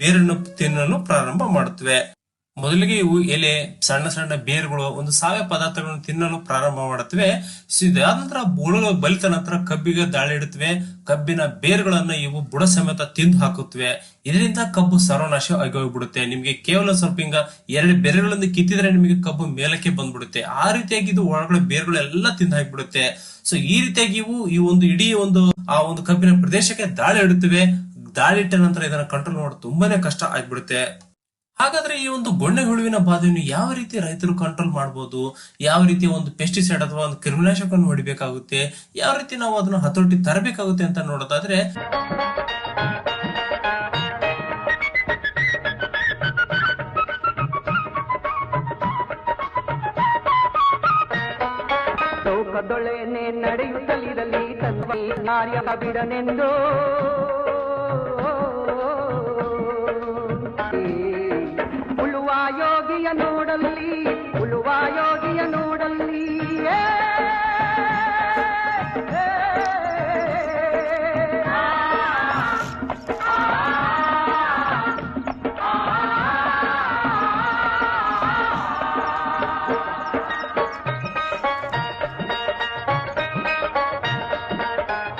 ಬೇರನ್ನು ತಿನ್ನಲು ಪ್ರಾರಂಭ ಮಾಡುತ್ತವೆ. ಮೊದಲಿಗೆ ಇವು ಎಲೆ, ಸಣ್ಣ ಸಣ್ಣ ಬೇರುಗಳು, ಒಂದು ಸಾವಯವ ಪದಾರ್ಥಗಳನ್ನು ತಿನ್ನಲು ಪ್ರಾರಂಭ ಮಾಡುತ್ತವೆ. ಇದಾದ ನಂತರ ಹುಳುಗಳು ಬಲಿತ ನಂತರ ಕಬ್ಬಿಗೆ ದಾಳಿ ಇಡುತ್ತವೆ. ಕಬ್ಬಿನ ಬೇರುಗಳನ್ನು ಇವು ಬುಡ ಸಮೇತ ತಿಂದು ಹಾಕುತ್ತವೆ. ಇದರಿಂದ ಕಬ್ಬು ಸರ್ವನಾಶ ಆಗಿ ಹೋಗ್ಬಿಡುತ್ತೆ ನಿಮ್ಗೆ ಕೇವಲ ಸ್ವಲ್ಪ ಹಿಂಗ ಎರಡು ಬೇರುಗಳನ್ನು ಕಿತ್ತಿದ್ರೆ ನಿಮಗೆ ಕಬ್ಬು ಮೇಲಕ್ಕೆ ಬಂದ್ಬಿಡುತ್ತೆ. ಆ ರೀತಿಯಾಗಿ ಇದು ಒಳಗಡೆ ಬೇರುಗಳೆಲ್ಲ ತಿಂದು ಹಾಕಿಬಿಡುತ್ತೆ. ಸೊ, ಈ ರೀತಿಯಾಗಿ ಇವು ಈ ಒಂದು ಇಡೀ ಒಂದು, ಆ ಒಂದು ಕಬ್ಬಿನ ಪ್ರದೇಶಕ್ಕೆ ದಾಳಿ ಇಡುತ್ತವೆ. ದಾಳಿ ಇಟ್ಟ ನಂತರ ಇದನ್ನ ಕಂಟ್ರೋಲ್ ಮಾಡೋದು ತುಂಬಾನೇ ಕಷ್ಟ ಆಗ್ಬಿಡುತ್ತೆ. ಹಾಗಾದ್ರೆ ಈ ಒಂದು ಗೊಣ್ಣೆ ಹುಳುವಿನ ಬಾಧೆಯನ್ನು ಯಾವ ರೀತಿ ರೈತರು ಕಂಟ್ರೋಲ್ ಮಾಡಬಹುದು ಯಾವ ರೀತಿ ಒಂದು ಪೆಸ್ಟಿಸೈಡ್ ಅಥವಾ ಒಂದು ಕ್ರಿಮಿನಾಶಕವನ್ನು ಹೊಡಿಬೇಕಾಗುತ್ತೆ, ಯಾವ ರೀತಿ ನಾವು ಅದನ್ನ ಹತೋಟಿ ತರಬೇಕಾಗುತ್ತೆ ಅಂತ ನೋಡೋದಾದ್ರೆ ನಡೆಯುತ್ತಲಿರಲಿ ಬಿಡನೆಂದು. ನೋಡಲಿ